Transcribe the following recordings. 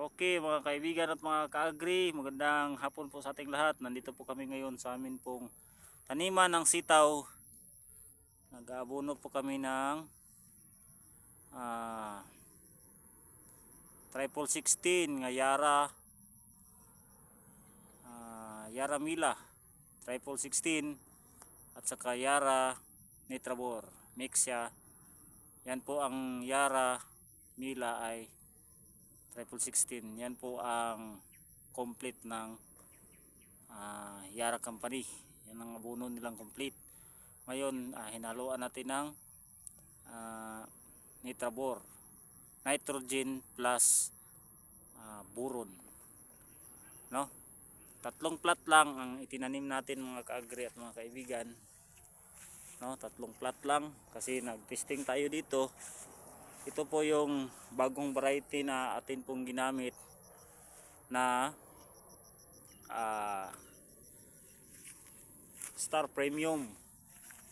Okay mga kaibigan at mga ka-agri, magandang hapon po sa ating lahat. Nandito po kami ngayon sa amin pong taniman ng sitaw. Nag-aabono po kami ng ah, triple 16 nga Yara ah, Yara Mila triple 16 at saka Yara Nitrabor mix siya yan po ang Yara Mila ay triple 16 yan po ang complete ng ah, Yara Company. Yan ang abono nilang complete. Ngayon ah, hinaluan natin ng ah, Nitrabor nitrogen plus ah, boron. No? Tatlong plat lang ang itinanim natin mga kaagri at mga kaibigan. No? Tatlong plat lang kasi nagtesting tayo dito ito po yung bagong variety na atin pong ginamit na ah, Star Premium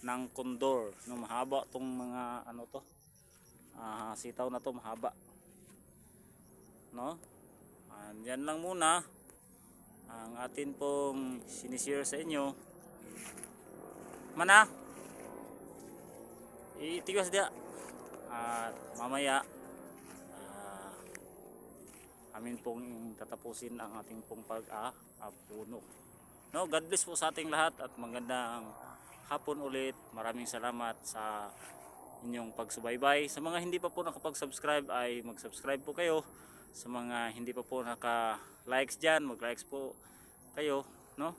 ng Condor. No mahaba tong mga ano to? Ah, sitaw na to mahaba. No? Yan lang muna ang atin pong sinishare sa inyo. Mana? Itigas dia at mamaya ah, amin pong tatapusin ang ating pong pag-apuno no God bless po sa ating lahat at magandang hapon ulit. Maraming salamat sa inyong pagsubaybay. Sa mga hindi pa po nakapag-subscribe ay mag-subscribe po kayo. Sa mga hindi pa po naka-likes dyan mag-likes po kayo no?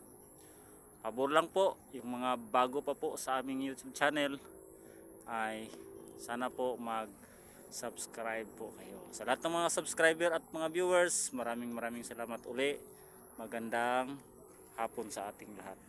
Pabor lang po. Yung mga bago pa po sa aming YouTube channel ay sana po mag subscribe po kayo. Sa lahat ng mga subscriber at mga viewers maraming maraming salamat uli. Magandang hapon sa ating lahat